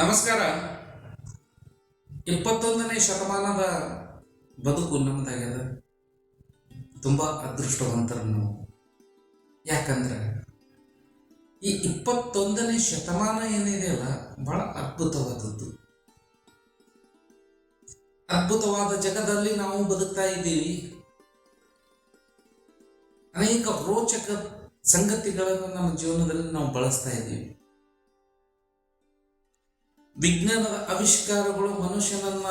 ನಮಸ್ಕಾರ. ಇಪ್ಪತ್ತೊಂದನೇ ಶತಮಾನದ ಬದುಕು ನಮ್ಮದಾಗ್ಯದ ತುಂಬ ಅದೃಷ್ಟವಂತರು ನಾವು ಯಾಕಂದ್ರೆ, ಈ ಇಪ್ಪತ್ತೊಂದನೇ ಶತಮಾನ ಏನಿದೆಯಲ್ಲ ಬಹಳ ಅದ್ಭುತವಾದದ್ದು. ಅದ್ಭುತವಾದ ಜಗದಲ್ಲಿ ನಾವು ಬದುಕ್ತಾ ಇದ್ದೀವಿ. ಅನೇಕ ರೋಚಕ ಸಂಗತಿಗಳನ್ನು ನಮ್ಮ ಜೀವನದಲ್ಲಿ ನಾವು ಬಳಸ್ತಾ ಇದ್ದೀವಿ. ವಿಜ್ಞಾನದ ಆವಿಷ್ಕಾರಗಳು ಮನುಷ್ಯನನ್ನ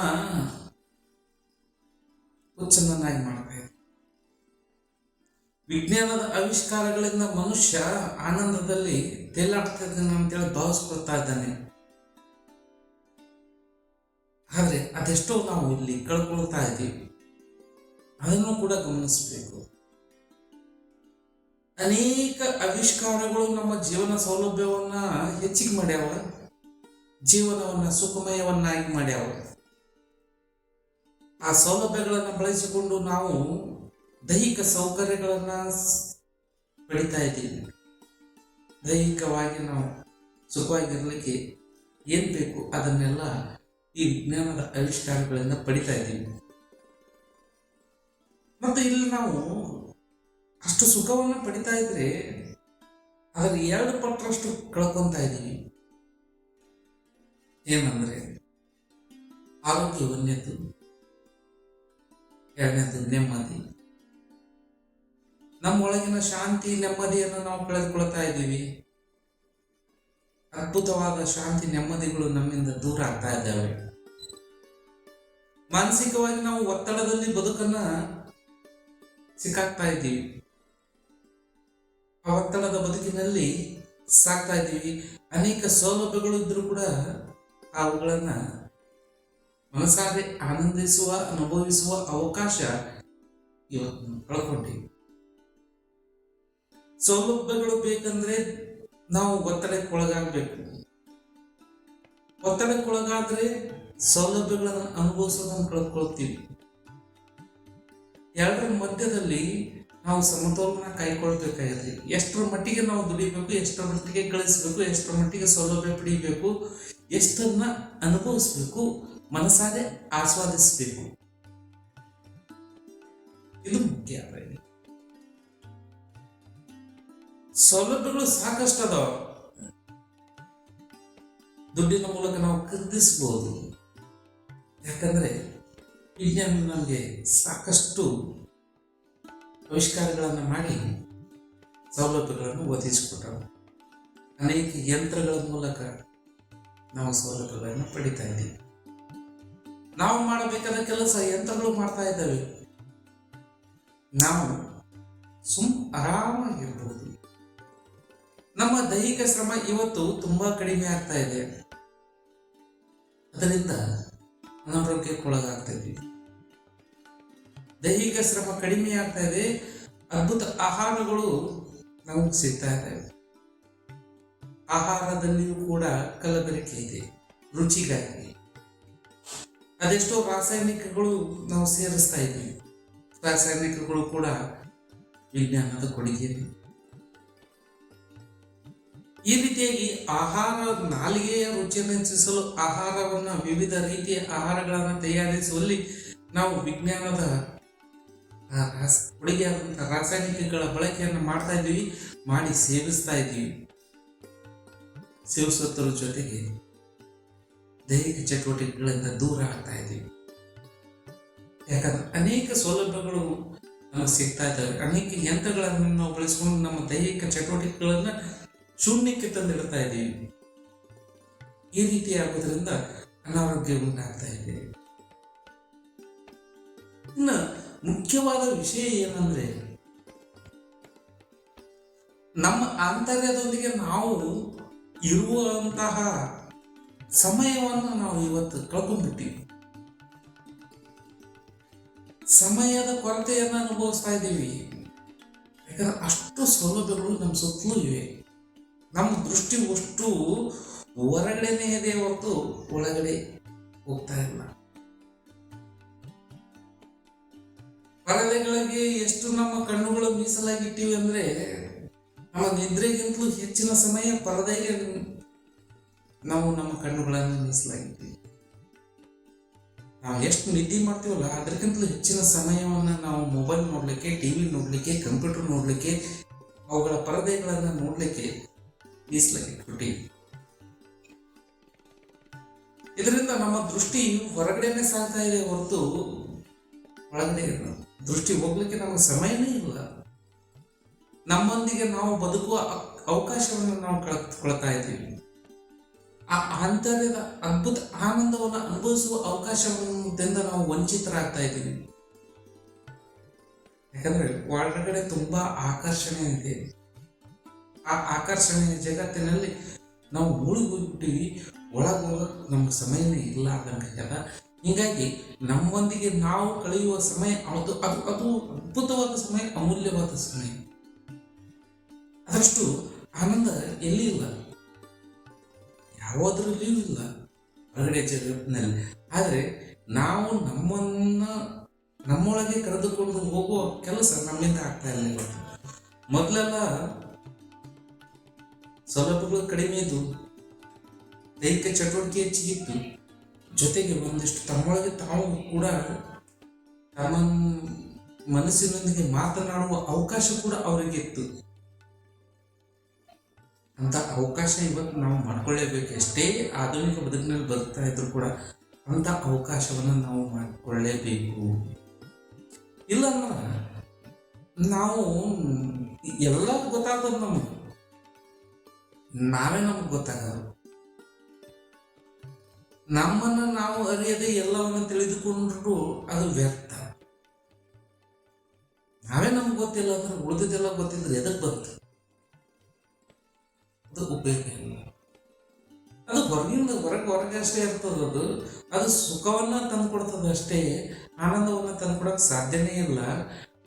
ಹುಚ್ಚನನ್ನಾಗಿ ಮಾಡ್ತಾ ವಿಜ್ಞಾನದ ಆವಿಷ್ಕಾರಗಳಿಂದ ಮನುಷ್ಯ ಆನಂದದಲ್ಲಿ ತೇಲಾಡ್ತಾ ಇದ್ದಾನೆ ಅಂತೇಳಿ ಭಾವಿಸ್ಕೊಳ್ತಾ ಇದ್ದಾನೆ. ಆದ್ರೆ ಅದೆಷ್ಟೋ ನಾವು ಇಲ್ಲಿ ಕಳ್ಕೊಳ್ತಾ ಇದ್ದೀವಿ. ಅದನ್ನು ಕೂಡ ಗಮನಿಸಬೇಕು. ಅನೇಕ ಆವಿಷ್ಕಾರಗಳು ನಮ್ಮ ಜೀವನ ಸೌಲಭ್ಯವನ್ನ ಹೆಚ್ಚಿಗೆ ಮಾಡ್ಯಾವ. ಜೀವನವನ್ನ ಸುಖಮಯವನ್ನಾಗಿ ಮಾಡ್ಯಾವ ಆ ಸೌಲಭ್ಯಗಳನ್ನು ಬಳಸಿಕೊಂಡು ನಾವು ದೈಹಿಕ ಸೌಕರ್ಯಗಳನ್ನು ಪಡಿತಾ ಇದ್ದೀವಿ. ದೈಹಿಕವಾಗಿ ನಾವು ಸುಖವಾಗಿರ್ಲಿಕ್ಕೆ ಏನ್ ಬೇಕು ಅದನ್ನೆಲ್ಲ ಈ ಜ್ಞಾನದ ಆವಿಷ್ಕಾರಗಳಿಂದ ಪಡಿತಾ ಇದ್ದೀವಿ. ಮತ್ತು ಇಲ್ಲಿ ನಾವು ಅಷ್ಟು ಸುಖವನ್ನು ಪಡಿತಾ ಇದ್ರೆ ಅದರ ಎರಡು ಪಟ್ಟರಷ್ಟು ಕಳ್ಕೊತಾ ಇದ್ದೀವಿ. ಏನಂದ್ರೆ ಆರೋಗ್ಯ ಒಂದನೇದು, ಎರಡನೇದು ನೆಮ್ಮದಿ. ನಮ್ಮೊಳಗಿನ ಶಾಂತಿ, ನೆಮ್ಮದಿಯನ್ನು ನಾವು ಕಳೆದುಕೊಳ್ತಾ ಇದ್ದೀವಿ. ಅದ್ಭುತವಾದ ಶಾಂತಿ, ನೆಮ್ಮದಿಗಳು ನಮ್ಮಿಂದ ದೂರ ಆಗ್ತಾ ಇದ್ದಾವೆ. ಮಾನಸಿಕವಾಗಿ ನಾವು ಒತ್ತಡದಲ್ಲಿ ಬದುಕನ್ನ ಸಿಕ್ಕಾಕ್ತಾ ಇದ್ದೀವಿ. ಆ ಒತ್ತಡದ ಬದುಕಿನಲ್ಲಿ ಸಾಕ್ತಾ ಇದ್ದೀವಿ. ಅನೇಕ ಸೌಲಭ್ಯಗಳು ಇದ್ರೂ ಕೂಡ ಅವುಗಳನ್ನ ಮನಸಾರೆ ಆನಂದಿಸುವ, ಅನುಭವಿಸುವ ಅವಕಾಶ ಇವತ್ತು ಕಳ್ಕೊಂಡಿವಿ ಸೌಲಭ್ಯಗಳು ಬೇಕಂದ್ರೆ ನಾವು ಒತ್ತಡಕ್ಕೆ ಒಳಗಾಗಬೇಕು ಒತ್ತಡಕ್ಕೊಳಗಾದ್ರೆ ಸೌಲಭ್ಯಗಳನ್ನು ಅನುಭವಿಸೋದನ್ನು ಕಳ್ಕೊಳ್ತೀವಿ. ಎರಡರ ಮಧ್ಯದಲ್ಲಿ ನಾವು ಸಮತೋಲನ ಕಾಯ್ಕೊಳ್ಬೇಕಾಗತ್ತೆ ಎಷ್ಟರ ಮಟ್ಟಿಗೆ ನಾವು ದುಡಿಬೇಕು, ಎಷ್ಟರ ಮಟ್ಟಿಗೆ ಗಳಿಸ್ಬೇಕು, ಎಷ್ಟರ ಮಟ್ಟಿಗೆ ಸೌಲಭ್ಯ ಪಡಿಬೇಕು ಎಷ್ಟನ್ನ ಅನುಭವಿಸ್ಬೇಕು ಮನಸಾರೆ ಆಸ್ವಾದಿಸಬೇಕು. ಇದು ಮುಖ್ಯ. ಸೌಲಭ್ಯಗಳು ಸಾಕಷ್ಟು ಅದಾವ. ದುಡ್ಡಿನ ಮೂಲಕ ನಾವು ಖರೀದಿಸಬಹುದು ಯಾಕಂದ್ರೆ ವಿಜ್ಞಾನ ನಮಗೆ ಸಾಕಷ್ಟು ಆವಿಷ್ಕಾರಗಳನ್ನು ಮಾಡಿ ಸೌಲಭ್ಯಗಳನ್ನು ಒದಗಿಸಿಕೊಟ್ಟರು. ಅನೇಕ ಯಂತ್ರಗಳ ಮೂಲಕ ನಾವು ಸೌಲಭ್ಯಗಳನ್ನು ಪಡಿತಾ ಇದ್ದೀವಿ. ನಾವು ಮಾಡಬೇಕಾದ ಕೆಲಸ ಯಂತ್ರಗಳು ಮಾಡ್ತಾ ಇದ್ದಾವೆ. ನಾವು ಸುಮ್ ಆರಾಮಾಗಿರ್ಬೋದು. ನಮ್ಮ ದೈಹಿಕ ಶ್ರಮ ಇವತ್ತು ತುಂಬಾ ಕಡಿಮೆ ಆಗ್ತಾ ಇದೆ. ಅದರಿಂದ ಅನಾರೋಗ್ಯಕ್ಕೊಳಗಾಗ್ತಾ ಇದ್ದೀವಿ. ದೈಹಿಕ ಶ್ರಮ ಕಡಿಮೆ ಆಗ್ತಾ ಇದೆ. ಅದ್ಭುತ ಆಹಾರಗಳು ನಮಗೆ ಸಿಗ್ತಾ ಇದ್ದಾವೆ ಆಹಾರದಲ್ಲಿಯೂ ಕೂಡ ಕಲಬೆರಕೆ ಇದೆ, ರುಚಿಗಾಗಿ. ಅದೆಷ್ಟೋ ರಾಸಾಯನಿಕಗಳು ನಾವು ಸೇರಿಸ್ತಾ ಇದ್ದೀವಿ. ರಾಸಾಯನಿಕಗಳು ಕೂಡ ವಿಜ್ಞಾನದ ಕೊಡುಗೆ ಈ ರೀತಿಯಾಗಿ ಆಹಾರ ನಾಲಿಗೆಯ ರುಚಿಯನ್ನು ಹೆಚ್ಚಿಸಲು ಆಹಾರವನ್ನು ವಿವಿಧ ರೀತಿಯ ಆಹಾರಗಳನ್ನು ತಯಾರಿಸುವಲ್ಲಿ ನಾವು ವಿಜ್ಞಾನದ ರಾಸ್ ಆದಂಥ ರಾಸಾಯನಿಕಗಳ ಬಳಕೆಯನ್ನು ಮಾಡ್ತಾ ಇದ್ದೀವಿ. ಮಾಡಿ ಸೇವಿಸ್ತಾ ಇದ್ದೀವಿ. ಸೇವಿಸುವುದರ ಜೊತೆಗೆ ದೈಹಿಕ ಚಟುವಟಿಕೆಗಳಿಂದ ದೂರ ಆಗ್ತಾ ಇದ್ದೀವಿ. ಯಾಕಂದ್ರೆ ಅನೇಕ ಸೌಲಭ್ಯಗಳು ನಮಗೆ ಸಿಗ್ತಾ ಇದ್ದಾವೆ. ಅನೇಕ ಯಂತ್ರಗಳನ್ನು ನಾವು ಬಳಸ್ಕೊಂಡು ನಮ್ಮ ದೈಹಿಕ ಚಟುವಟಿಕೆಗಳನ್ನ ಶೂನ್ಯಕ್ಕೆ ತಂದಿಡ್ತಾ ಇದ್ದೀವಿ. ಈ ರೀತಿ ಆಗೋದ್ರಿಂದ ಅನಾರೋಗ್ಯ ಉಂಟಾಗ್ತಾ ಇದೆ. ಇನ್ನು ಮುಖ್ಯವಾದ ವಿಷಯ ಏನಂದ್ರೆ, ನಮ್ಮ ಆಂತರ್ಯದೊಂದಿಗೆ ನಾವು ಇರುವಂತಹ ಸಮಯವನ್ನು ನಾವು ಇವತ್ತು ಕಳ್ಕೊಂಡ್ಬಿಟ್ಟಿವಿ. ಸಮಯದ ಕೊರತೆಯನ್ನ ಅನುಭವಿಸ್ತಾ ಇದ್ದೀವಿ. ಯಾಕಂದ್ರೆ ಅಷ್ಟು ಸೌಲಭ್ಯಗಳು ನಮ್ಮ ಸುತ್ತಲೂ ಇವೆ. ನಮ್ಮ ದೃಷ್ಟಿ ಅಷ್ಟು ಹೊರಗಡೆನೇ ಇದೆ ಹೊರತು ಒಳಗಡೆ ಹೋಗ್ತಾ ಇಲ್ಲ. ಪರದೆಗಳಿಗೆ ಎಷ್ಟು ನಮ್ಮ ಕಣ್ಣುಗಳು ಮೀಸಲಾಗಿಟ್ಟಿವೆ ಅಂದ್ರೆ, ನಮ್ಮ ನಿದ್ರೆಗಿಂತಲೂ ಹೆಚ್ಚಿನ ಸಮಯ ಪರದೆಗೆ ನಾವು ನಮ್ಮ ಕಣ್ಣುಗಳನ್ನು ಮೀಸಲಾಗಿಟ್ಟಿವಿ. ನಾವು ಎಷ್ಟು ನಿದ್ದೆ ಮಾಡ್ತೀವಲ್ಲ, ಅದಕ್ಕಿಂತಲೂ ಹೆಚ್ಚಿನ ಸಮಯವನ್ನು ನಾವು ಮೊಬೈಲ್ ನೋಡಲಿಕ್ಕೆ ಟಿ ವಿ ನೋಡಲಿಕ್ಕೆ ಕಂಪ್ಯೂಟರ್ ನೋಡಲಿಕ್ಕೆ, ಅವುಗಳ ಪರದೆಗಳನ್ನು ನೋಡಲಿಕ್ಕೆ ಮೀಸಲಾಗಿಟ್ಬಿಟ್ಟಿವಿ ಇದರಿಂದ ನಮ್ಮ ದೃಷ್ಟಿ ಹೊರಗಡೆನೆ ಸಾಗ್ತಾ ಇದೆ ಹೊರತು ಒಳಗಡೆ ಇಲ್ಲ ದೃಷ್ಟಿ ಹೋಗ್ಲಿಕ್ಕೆ ನಮಗೆ ಸಮಯನೇ ಇಲ್ಲ. ನಮ್ಮೊಂದಿಗೆ ನಾವು ಬದುಕುವ ಅವಕಾಶವನ್ನು ನಾವು ಕಳ್ಕೊಳ್ತಾ ಇದ್ದೀವಿ. ಆ ಆಂತರ್ಯದ ಅದ್ಭುತ ಆನಂದವನ್ನು ಅನುಭವಿಸುವ ಅವಕಾಶದಿಂದ ನಾವು ವಂಚಿತರಾಗ್ತಾ ಇದ್ದೀವಿ. ಯಾಕಂದ್ರೆ ಒಳಗಡೆ ತುಂಬಾ ಆಕರ್ಷಣೆ ಇದೆ. ಆ ಆಕರ್ಷಣೆಯ ಜಗತ್ತಿನಲ್ಲಿ ನಾವು ಮುಳುಗೋಗ್ಬಿಟ್ಟಿವಿ ಒಳಗೋಗ ನಮ್ಗೆ ಸಮಯನೇ ಇಲ್ಲ ಆದಂಗಾಗ್ಯದ ಹೀಗಾಗಿ ನಮ್ಮೊಂದಿಗೆ ನಾವು ಕಳೆಯುವ ಸಮಯ ಅದು ಅದು ಅದು ಅದ್ಭುತವಾದ ಸಮಯ, ಅಮೂಲ್ಯವಾದ ಸಮಯ. ಅದಷ್ಟು ಆನಂದ ಎಲ್ಲಿ ಇಲ್ಲ? ಯಾವುದರಲ್ಲಿಯೂ ಇಲ್ಲ. ಹೊರಗಡೆ ಜಗತ್ತಿನಲ್ಲಿ. ಆದರೆ ನಾವು ನಮ್ಮನ್ನ, ನಮ್ಮೊಳಗೆ ಕರೆದುಕೊಂಡು ಹೋಗುವ ಕೆಲಸ ನಮ್ಮಿಂದ ಆಗ್ತಾ ಇಲ್ಲ ಮೊದಲೆಲ್ಲ ಸೌಲಭ್ಯಗಳು ಕಡಿಮೆ ಇದ್ದು ದೈಹಿಕ ಚಟುವಟಿಕೆ ಹೆಚ್ಚಿಗಿತ್ತು ಜೊತೆಗೆ ಒಂದಿಷ್ಟು ತಮ್ಮೊಳಗೆ ತಾವು ಕೂಡ ತಮ್ಮ ಮನಸ್ಸಿನೊಂದಿಗೆ ಮಾತನಾಡುವ ಅವಕಾಶ ಕೂಡ ಅವರಿಗೆ ಇತ್ತು ಅಂತ ಅವಕಾಶ ಇವತ್ತು ನಾವು ಮಾಡ್ಕೊಳ್ಳೇಬೇಕು. ಎಷ್ಟೇ ಆಧುನಿಕ ಬದುಕಿನಲ್ಲಿ ಬದುಕ್ತಾ ಇದ್ರು ಕೂಡ ಅಂತ ಅವಕಾಶವನ್ನು ನಾವು ಮಾಡಿಕೊಳ್ಳೇಬೇಕು. ಇಲ್ಲ ನಾವು ಎಲ್ಲ ಗೊತ್ತಾಗ್ತದ ನಮ್ಗೆ. ನಾವೇ ನಮಗೆ ಗೊತ್ತಾಗದು ನಮ್ಮನ್ನ ನಾವು ಅರಿಯದೆ ಎಲ್ಲವನ್ನು ತಿಳಿದುಕೊಂಡ್ರು ಅದು ವ್ಯರ್ಥ. ನಾವೇ ನಮ್ಗೆ ಗೊತ್ತಿಲ್ಲ ಅಂದ್ರೆ ಉಳಿದಿದ್ದೆಲ್ಲ ಗೊತ್ತಿದ್ರೆ ಎದಕ್ಕೆ ಬಂತು ಅದು ಉಪಯೋಗ ಇಲ್ಲ. ಅದು ಹೊರಗಿಂದ ಹೊರಗೆ ಹೊರಗೆ ಅಷ್ಟೇ ಇರ್ತದೆ ಅದು. ಅದು ಸುಖವನ್ನ ತಂದ್ಕೊಡ್ತದೆ ಅಷ್ಟೇ, ಆನಂದವನ್ನ ತಂದುಕೊಡಕ್ಕೆ ಸಾಧ್ಯನೇ ಇಲ್ಲ.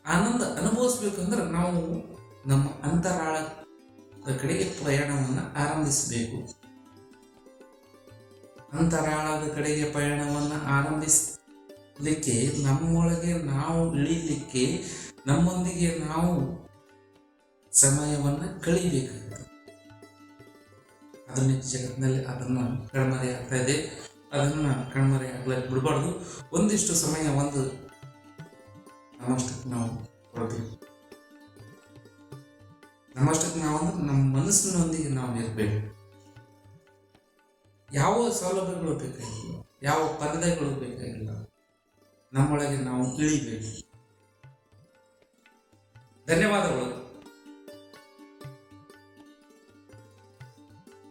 ಆನಂದ ಅನುಭವಿಸ್ಬೇಕಂದ್ರೆ ನಾವು ನಮ್ಮ ಅಂತರಾಳದ ಕಡೆಗೆ ಪ್ರಯಾಣವನ್ನು ಆರಂಭಿಸಬೇಕು. ಅಂತರಾಳದ ಕಡೆಗೆ ಪಯಣವನ್ನು ಆರಂಭಿಸಲಿಕ್ಕೆ ನಮ್ಮೊಳಗೆ ನಾವು ಇಳಿಲಿಕ್ಕೆ ನಮ್ಮೊಂದಿಗೆ ನಾವು ಸಮಯವನ್ನು ಕಳಿಬೇಕಾಗ್ತದೆ ಆಧುನಿಕ ಜಗತ್ತಿನಲ್ಲಿ ಅದನ್ನು ಕಣ್ಮರೆ ಆಗ್ತಾ ಇದೆ. ಅದನ್ನು ಕಣ್ಮರೆ ಬಿಡಬಾರ್ದು. ಒಂದಿಷ್ಟು ಸಮಯ, ಒಂದು ನಮ್ಮಷ್ಟಕ್ಕೆ ನಾವು ಕೊಡಬೇಕು ನಮ್ಮಷ್ಟಕ್ಕೆ ನಾವು ನಮ್ಮ ಮನಸ್ಸಿನೊಂದಿಗೆ ನಾವು ಇರಬೇಕು ಯಾವ ಸೌಲಭ್ಯಗಳು ಬೇಕಾಗಿಲ್ಲ? ಯಾವ ಪರದೆಗಳು ಬೇಕಾಗಿಲ್ಲ? ನಮ್ಮೊಳಗೆ ನಾವು ಇಳಿಬೇಕು. ಧನ್ಯವಾದಗಳು.